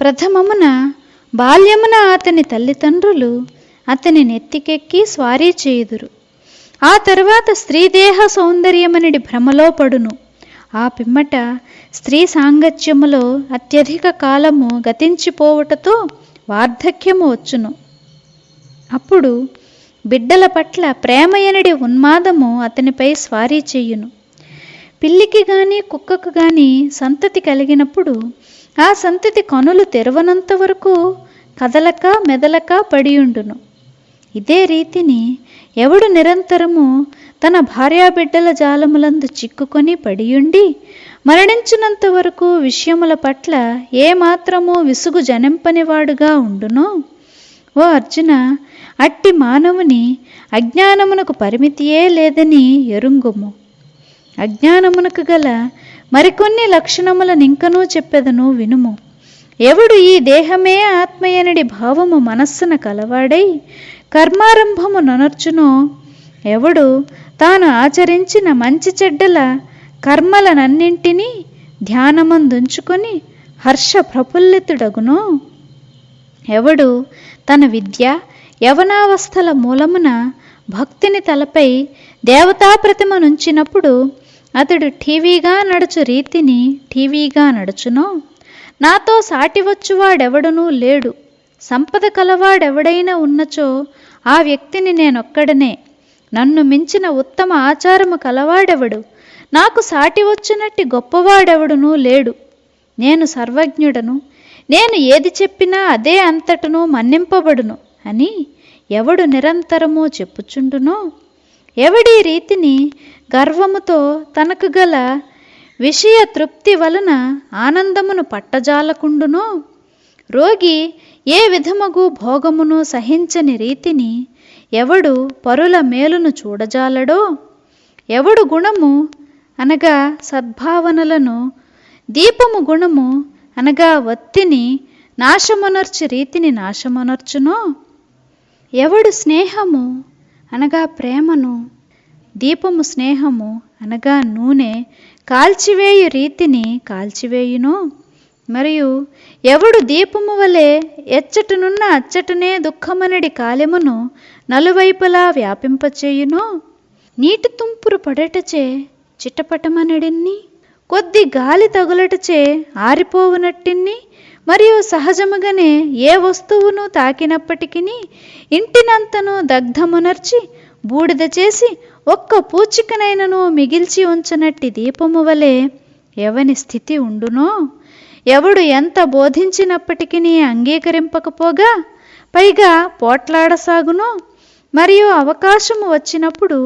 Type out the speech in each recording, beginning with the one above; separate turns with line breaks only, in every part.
ప్రథమమున బాల్యమున అతని తల్లిదండ్రులు అతని నెత్తికెక్కి స్వారీ చేయుదురు. ఆ తర్వాత స్త్రీదేహ సౌందర్యమనడి భ్రమలో పడును. ఆ పిమ్మట స్త్రీ సాంగత్యములో అత్యధిక కాలము గతించిపోవుటతో వార్ధక్యము వచ్చును. అప్పుడు బిడ్డల పట్ల ప్రేమయనడి ఉన్మాదము అతనిపై స్వారీ చేయును. పిల్లికి గాని కుక్కకు గాని సంతతి కలిగినప్పుడు ఆ సంతతి కనులు తెరవనంత వరకు కదలక మెదలక పడియుండును. ఇదే రీతిని ఎవడు నిరంతరము తన భార్యాబిడ్డల జాలములందు చిక్కుకొని పడియుండి మరణించినంత వరకు విషయముల పట్ల ఏమాత్రము విసుగు జనింపనివాడుగా ఉండునో ఓ అర్జున అట్టి మానవుని అజ్ఞానమునకు పరిమితియే లేదని ఎరుంగుము. అజ్ఞానమునకు గల మరికొన్ని లక్షణముల నింకనూ చెప్పెదను వినుము. ఎవడు ఈ దేహమే ఆత్మయనడి భావము మనస్సున కలవాడై కర్మారంభము ననర్చునో ఎవడు తాను ఆచరించిన మంచి చెడ్డల కర్మలనన్నింటినీ ధ్యానమందుంచుకొని హర్ష ప్రఫుల్లితుడగునో ఎవడు తన విద్య యవనావస్థల మూలమున భక్తిని తలపై దేవతా ప్రతిమ నుంచినప్పుడు అతడు టీవీగా నడుచు రీతిని టీవీగా నడుచునో? నాతో సాటివచ్చువాడెవడునూ లేడు. సంపద కలవాడెవడైనా ఉన్నచో ఆ వ్యక్తిని నేనొక్కడనే. నన్ను మించిన ఉత్తమ ఆచారము కలవాడెవడు? నాకు సాటి వచ్చినట్టి గొప్పవాడెవడునూ లేడు. నేను సర్వజ్ఞుడను. నేను ఏది చెప్పినా అదే అంతటను మన్నింపబడును అని ఎవడు నిరంతరము చెప్పుచుండునో? ఎవడి రీతిని గర్వముతో తనకు గల విషయ తృప్తి వలన ఆనందమును పట్టజాలకుండునో? రోగి ఏ విధముగు భోగమును సహించని రీతిని ఎవడు పరుల మేలును చూడజాలడో? ఎవడు గుణము అనగా సద్భావనలను దీపము గుణము అనగా వత్తిని నాశమునర్చు రీతిని నాశమునర్చునో? ఎవడు స్నేహము అనగా ప్రేమను దీపము స్నేహము అనగా నూనె కాల్చివేయు రీతిని కాల్చివేయును. మరియు ఎవడు దీపము వలె ఎచ్చటనున్న అచ్చటనే దుఃఖమనడి కాలెమును నలువైపులా వ్యాపింపచేయును. నీటి తుంపురు పడటచే చిట్టపటమనడిన్ని కొద్ది గాలి తగులటచే ఆరిపోవునట్టిన్ని మరియు సహజముగానే ఏ వస్తువును తాకినప్పటికీ ఇంటినంతను దగ్ధమునర్చి బూడిద చేసి ఒక్క పూచికనైనను మిగిల్చి ఉంచనట్టి దీపము వలె ఎవని స్థితి ఉండునో? ఎవడు ఎంత బోధించినప్పటికీ అంగీకరింపకపోగా పైగా పోట్లాడసాగునో? మరియు అవకాశము వచ్చినప్పుడు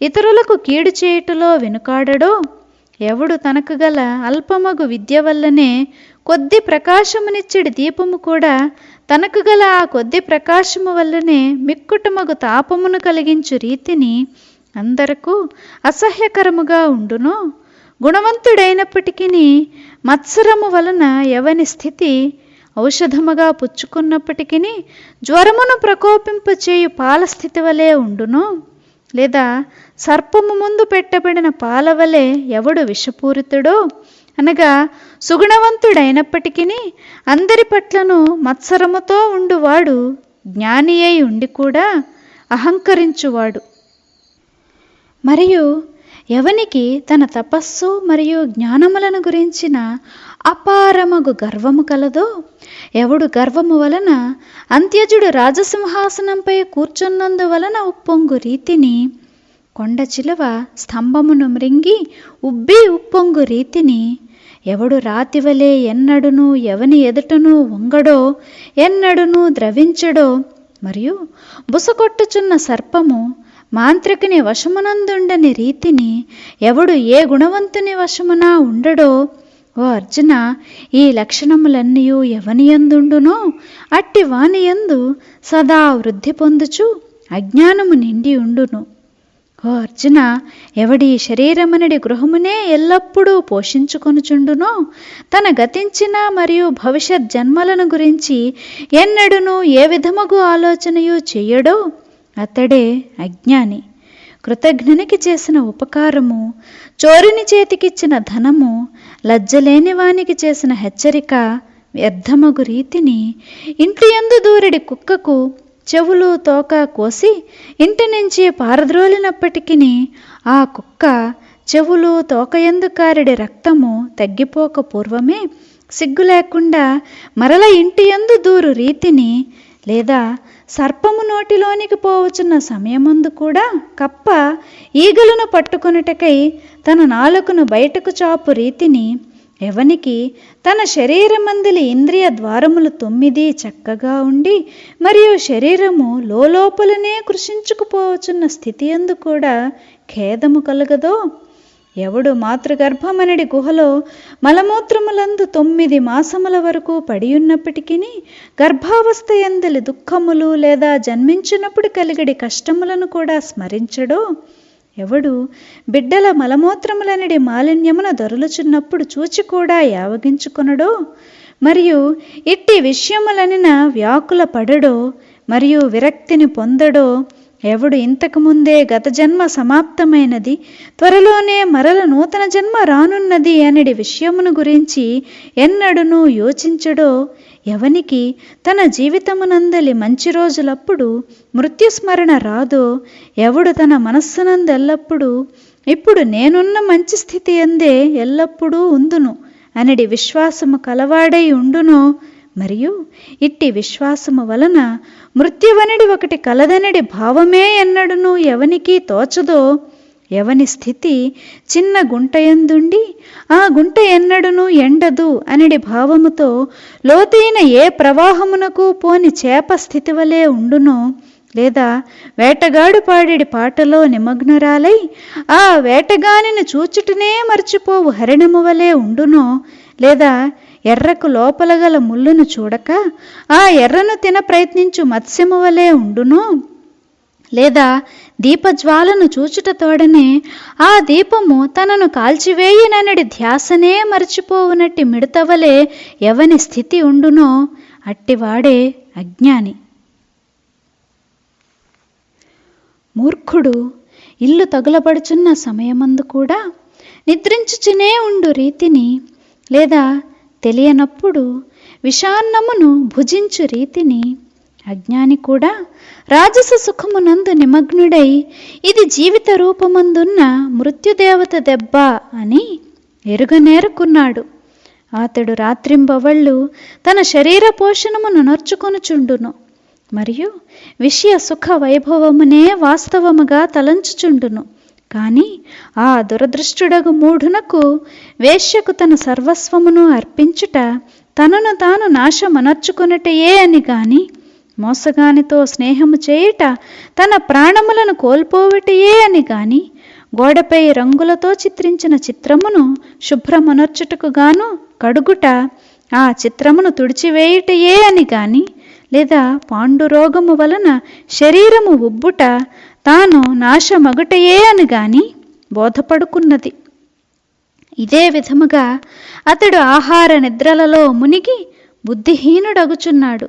ఇతరులకు కీడు చేయుటలో వెనుకాడడో? ఎవడు తనకు గల అల్పమగు విద్య వల్లనే కొద్ది ప్రకాశమునిచ్చడి దీపము కూడా తనకు గల ఆ కొద్ది ప్రకాశము వల్లనే మిక్కుటమగు తాపమును కలిగించు రీతిని అందరకు అసహ్యకరముగా ఉండును. గుణవంతుడైనప్పటికీ మత్సరము వలన ఎవని స్థితి ఔషధముగా పుచ్చుకున్నప్పటికీ జ్వరమును ప్రకోపింపచేయు పాల స్థితి వలె ఉండును. లేదా సర్పము ముందు పెట్టబడిన పాల వలె ఎవడు విషపూరితుడో అనగా సుగుణవంతుడైనప్పటికీ అందరి పట్లను మత్సరముతో ఉండువాడు జ్ఞాని అయి ఉండి కూడా అహంకరించువాడు. మరియు ఎవనికి తన తపస్సు మరియు జ్ఞానములను గురించిన అపారమగు గర్వము కలదో ఎవడు గర్వము వలన అంత్యజుడు రాజసింహాసనంపై కూర్చున్నందువలన ఉప్పొంగు రీతిని కొండ చిలువ స్తంభమును మృంగి ఉబ్బి ఉప్పొంగు రీతిని ఎవడు రాతివలే ఎన్నడును ఎవని ఎదుటను వంగడో ఎన్నడును ద్రవించడో. మరియు బుసకొట్టుచున్న సర్పము మాంత్రికుని వశమునందుండని రీతిని ఎవడు ఏ గుణవంతుని వశమున ఉండడో ఓ అర్జున ఈ లక్షణములన్నీ ఎవని యందుండునో అట్టి వాని యందు సదా వృద్ధి పొందుచు అజ్ఞానము నిండి ఉండును. ఓ అర్జున ఎవడి శరీరమనడి గృహమునే ఎల్లప్పుడూ పోషించుకొనుచుండునో తన గతించిన మరియు భవిష్యత్ జన్మలను గురించి ఎన్నడూనూ ఏ విధముగు ఆలోచనయు చెయ్యడో అతడే అజ్ఞాని. కృతజ్ఞనికి చేసిన ఉపకారము చోరుని చేతికిచ్చిన ధనము లజ్జలేని వానికి చేసిన హెచ్చరిక వ్యర్థమగు రీతిని ఇంటి యందు దూరడి కుక్కకు చెవులు తోక కోసి ఇంటి నుంచి పారద్రోలినప్పటికీ ఆ కుక్క చెవులు తోకయందు కారిడి రక్తము తగ్గిపోక పూర్వమే సిగ్గు లేకుండా మరల ఇంటి యందు దూరు రీతిని లేదా సర్పము నోటిలోనికి పోవచ్చున్న సమయమందు కూడా కప్ప ఈగలను పట్టుకొనుటకై తన నాలుకను బయటకు చాపు రీతిని ఎవనికి? తన శరీరమందలి ఇంద్రియ ద్వారములు తొమ్మిది చక్కగా ఉండి మరియు శరీరము లోపలనే కృషించుకుపోవచ్చున్న స్థితి అందు కూడా ఖేదము కలగదో? ఎవడు మాతృగర్భమనడి గుహలో మలమూత్రములందు తొమ్మిది మాసముల వరకు పడియున్నప్పటికీ గర్భావస్థ ఎందలి దుఃఖములు లేదా జన్మించినప్పుడు కలిగడి కష్టములను కూడా స్మరించడో? ఎవడు? బిడ్డల మలమూత్రములనడి మాలిన్యమున దొరలుచున్నప్పుడు చూచి కూడా యావగించుకొనడో? మరియు ఇట్టి విషయములనిన వ్యాకుల పడడో? మరియు విరక్తిని పొందడో? ఎవడు ఇంతకుముందే గత జన్మ సమాప్తమైనది త్వరలోనే మరల నూతన జన్మ రానున్నది అనడి విషయమును గురించి ఎన్నడునూ యోచించడో ఎవనికి తన జీవితమునందలి మంచి రోజులప్పుడు మృత్యుస్మరణ రాదో ఎవడు తన మనస్సునందెల్లప్పుడూ ఇప్పుడు నేనున్న మంచి స్థితి అందే ఎల్లప్పుడూ ఉందును అనడి విశ్వాసము కలవాడై ఉండునో మరియు ఇట్టి విశ్వాసము వలన మృత్యువనడి ఒకటి కలదనడి భావమే ఎన్నడును ఎవనికి తోచదో ఎవని స్థితి చిన్న గుంటయందుండి ఆ గుంట ఎన్నడును ఎండదు అనడి భావముతో లోతైన ఏ ప్రవాహమునకు పోని చేప స్థితి వలె ఉండునో లేదా వేటగాడు పాడేడి పాటలో నిమగ్నరాలై ఆ వేటగానిని చూచుటనే మర్చిపోవు హరిణము వలె ఉండునో లేదా ఎర్రకు లోపల గల ముళ్ళును చూడక ఆ ఎర్రను తిన ప్రయత్నించు మత్స్యము వలె ఉండునో. లేదా దీపజ్వాలను చూచుట తోడనే ఆ దీపము తనను కాల్చివేయననడి ధ్యాసనే మరచిపోవునట్టి మిడతవలే ఎవని స్థితి ఉండునో అట్టివాడే అజ్ఞాని. మూర్ఖుడు ఇల్లు తగులబడుచున్న సమయమందు కూడా నిద్రించుచునే ఉండు రీతిని లేదా తెలియనప్పుడు విషాన్నమును భుజించు రీతిని అజ్ఞాని కూడా రాజస సుఖమునందు నిమగ్నుడై ఇది జీవిత రూపమందున్న మృత్యుదేవత దెబ్బ అని ఎరుగనేరుకున్నాడు. అతడు రాత్రింబవళ్ళు తన శరీర పోషణమును నొర్చుకొనుచుండును. మరియు విషయ సుఖ వైభవమునే వాస్తవముగా తలంచుచుండును. కానీ ఆ దురదృష్టుడగు మూఢునకు వేశ్యకు తన సర్వస్వమును అర్పించుట తనను తాను నాశమనర్చుకున్నటయే అని గాని మోసగానితో స్నేహము చేయుట తన ప్రాణములను కోల్పోవటయే అని గాని గోడపై రంగులతో చిత్రించిన చిత్రమును శుభ్రమనర్చుటకు గాను కడుగుట ఆ చిత్రమును తుడిచివేయుటయే అని గాని లేదా పాండురోగము వలన శరీరము ఉబ్బుట తాను నాశమగుటయే అని గాని బోధపడుకున్నది. ఇదే విధముగా అతడు ఆహార నిద్రలలో మునిగి బుద్ధిహీనుడగుచున్నాడు.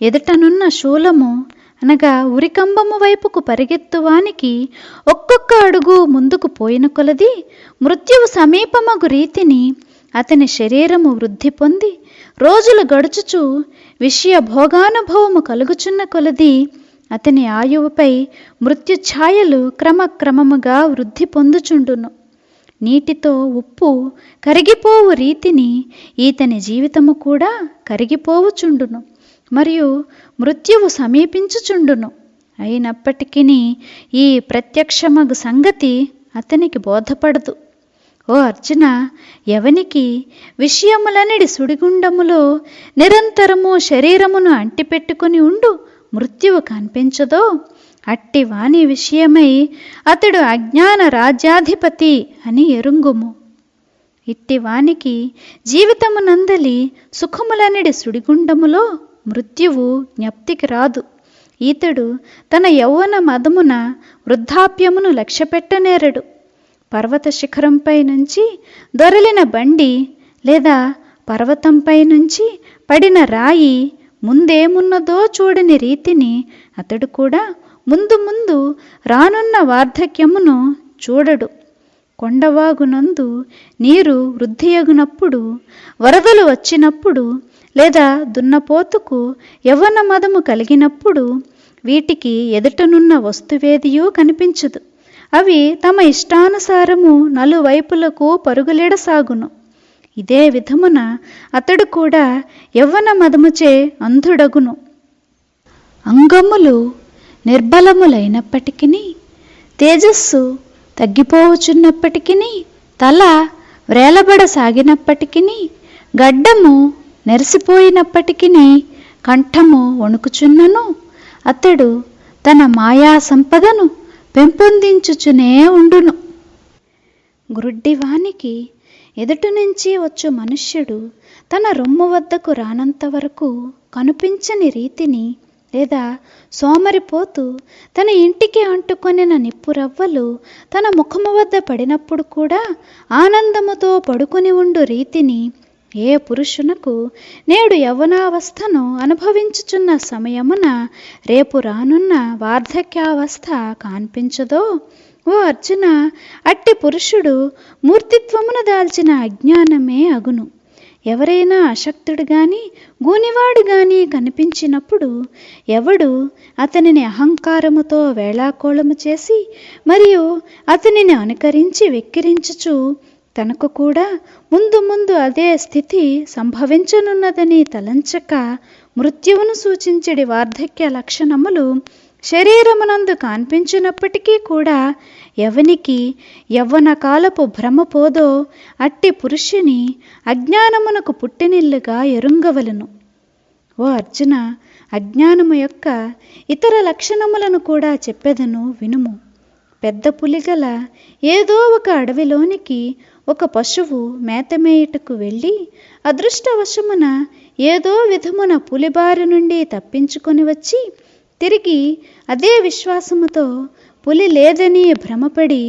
ఎదుటనున్న శూలము అనగా ఉరికంబము వైపుకు పరిగెత్తువానికి ఒక్కొక్క అడుగు ముందుకు పోయిన కొలది మృత్యువు సమీపమగు రీతిని అతని శరీరము వృద్ధి పొంది రోజులు గడుచుచు విషయ భోగానుభవము కలుగుచున్న కొలది అతని ఆయువుపై మృత్యుఛాయలు క్రమక్రమముగా వృద్ధి పొందుచుండును. నీటితో ఉప్పు కరిగిపోవు రీతిని ఈతని జీవితము కూడా కరిగిపోవుచుండును మరియు మృత్యువు సమీపించుచుండును. అయినప్పటికీ ఈ ప్రత్యక్షమగు సంగతి అతనికి బోధపడదు. ఓ అర్జున ఎవనికి విషయములనిడి సుడిగుండములో నిరంతరము శరీరమును అంటిపెట్టుకుని ఉండు మృత్యువు కనిపించదో? అట్టివాణి విషయమై అతడు అజ్ఞాన రాజ్యాధిపతి అని ఎరుంగుము. ఇట్టివానికి జీవితము జీవితమునందలి సుఖములనిడి సుడిగుండములో మృత్యువు జ్ఞప్తికి రాదు. ఈతడు తన యౌవన మదమున వృద్ధాప్యమును లక్ష్యపెట్టనేరడు. పర్వత శిఖరంపై నుంచి దొరలిన బండి లేదా పర్వతంపై నుంచి పడిన రాయి ముందేమున్నదో చూడని రీతిని అతడు కూడా ముందు ముందు రానున్న వార్ధక్యమును చూడడు. కొండవాగునందు నీరు వృద్ధియగునప్పుడు వరదలు వచ్చినప్పుడు లేదా దున్నపోతుకు యవ్వన మదము కలిగినప్పుడు వీటికి ఎదుటనున్న వస్తువేదియూ కనిపించదు. అవి తమ ఇష్టానుసారము నలువైపులకు పరుగులెడసాగును. ఇదే విధమున అతడు కూడా యవ్వన మదముచే అంధుడగును. అంగములు నిర్బలములైనప్పటికీ తేజస్సు తగ్గిపోవచున్నప్పటికీ తల వ్రేలబడసాగినప్పటికీ గడ్డము నెరిసిపోయినప్పటికీ కంఠము వణుకుచున్నను అతడు తన మాయా సంపదను పెంపొందించుచునే ఉండును. గ్రుడ్డివానికి ఎదుటి నుంచి వచ్చు మనుష్యుడు తన రొమ్ము వద్దకు రానంత వరకు కనిపించని రీతిని లేదా సోమరిపోతూ తన ఇంటికి అంటుకొనిన నిప్పురవ్వలు తన ముఖము వద్ద పడినప్పుడు కూడా ఆనందముతో పడుకుని ఉండు రీతిని ఏ పురుషునకు నేడు యవ్వనావస్థను అనుభవించుచున్న సమయమున రేపు రానున్న వార్ధక్యావస్థ కాన్పించదో? ఓ అర్జున అట్టి పురుషుడు మూర్తిత్వమును దాల్చిన అజ్ఞానమే అగును. ఎవరైనా అశక్తుడు గాని గూనివాడు గాని కనిపించినప్పుడు ఎవడు అతనిని అహంకారముతో వేళాకోళము చేసి మరియు అతనిని అనుకరించి వెక్కిరించుచు తనకు కూడా ముందు ముందు అదే స్థితి సంభవించనున్నదని తలంచక మృత్యువును సూచించడి వార్ధక్య లక్షణములు శరీరమునందు కాన్పించినప్పటికీ కూడా ఎవనికి యవ్వన కాలపు భ్రమ పోదో అట్టి పురుషుని అజ్ఞానమునకు పుట్టినిల్లుగా ఎరుంగవలను. ఓ అర్జున అజ్ఞానము యొక్క ఇతర లక్షణములను కూడా చెప్పెదను వినుము. పెద్ద పులిగల ఏదో ఒక అడవిలోనికి ఒక పశువు మేతమేయుటకు వెళ్ళి అదృష్టవశమున ఏదో విధమున పులిబారి నుండి తప్పించుకొని వచ్చి తిరిగి అదే విశ్వాసముతో పులి లేదని భ్రమపడి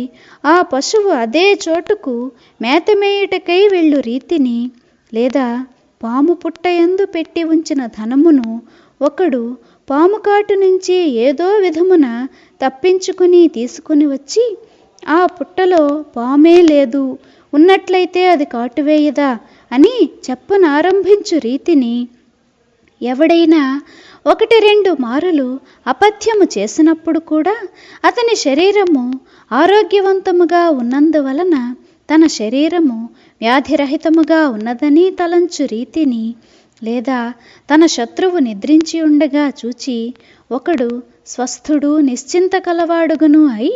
ఆ పశువు అదే చోటుకు మేతమేయుటకై వెళ్ళు రీతిని లేదా పాము పుట్టయందు పెట్టి ఉంచిన ధనమును ఒకడు పాము కాటు నుంచి ఏదో విధమున తప్పించుకుని తీసుకుని వచ్చి ఆ పుట్టలో పామే లేదు ఉన్నట్లయితే అది కాటువేయదా అని చెప్పనారంభించు రీతిని ఎవడైనా ఒకటి రెండు మారులు అపథ్యము చేసినప్పుడు కూడా అతని శరీరము ఆరోగ్యవంతముగా ఉన్నందువలన తన శరీరము వ్యాధిరహితముగా ఉన్నదని తలంచు రీతిని లేదా తన శత్రువు నిద్రించి ఉండగా చూచి ఒకడు స్వస్థుడు నిశ్చింత కలవాడుగును అయి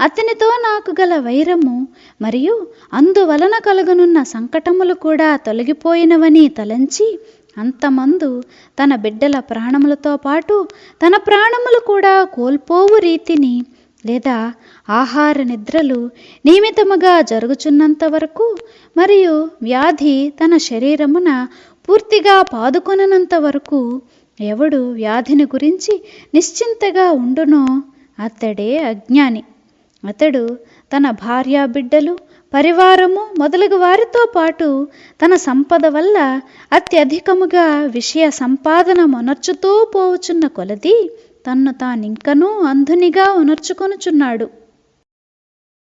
అతనితో నాకు గల వైరము మరియు అందువలన కలుగనున్న సంకటములు కూడా తొలగిపోయినవని తలంచి అంతమందు తన బిడ్డల ప్రాణములతో పాటు తన ప్రాణములు కూడా కోల్పోవు రీతిని లేదా ఆహార నిద్రలు నియమితముగా జరుగుచున్నంత వరకు మరియు వ్యాధి తన శరీరమున పూర్తిగా పాదుకొనంత వరకు ఎవడు వ్యాధిని గురించి నిశ్చింతగా ఉండునో అతడే అజ్ఞాని. అతడు తన భార్యా బిడ్డలు పరివారము మొదలగు వారితో పాటు తన సంపద వల్ల అత్యధికముగా విషయ సంపాదన మొనర్చుతూ పోవుచున్న కొలది తన్ను తానింకనూ అంధునిగా ఉనర్చుకొనుచున్నాడు.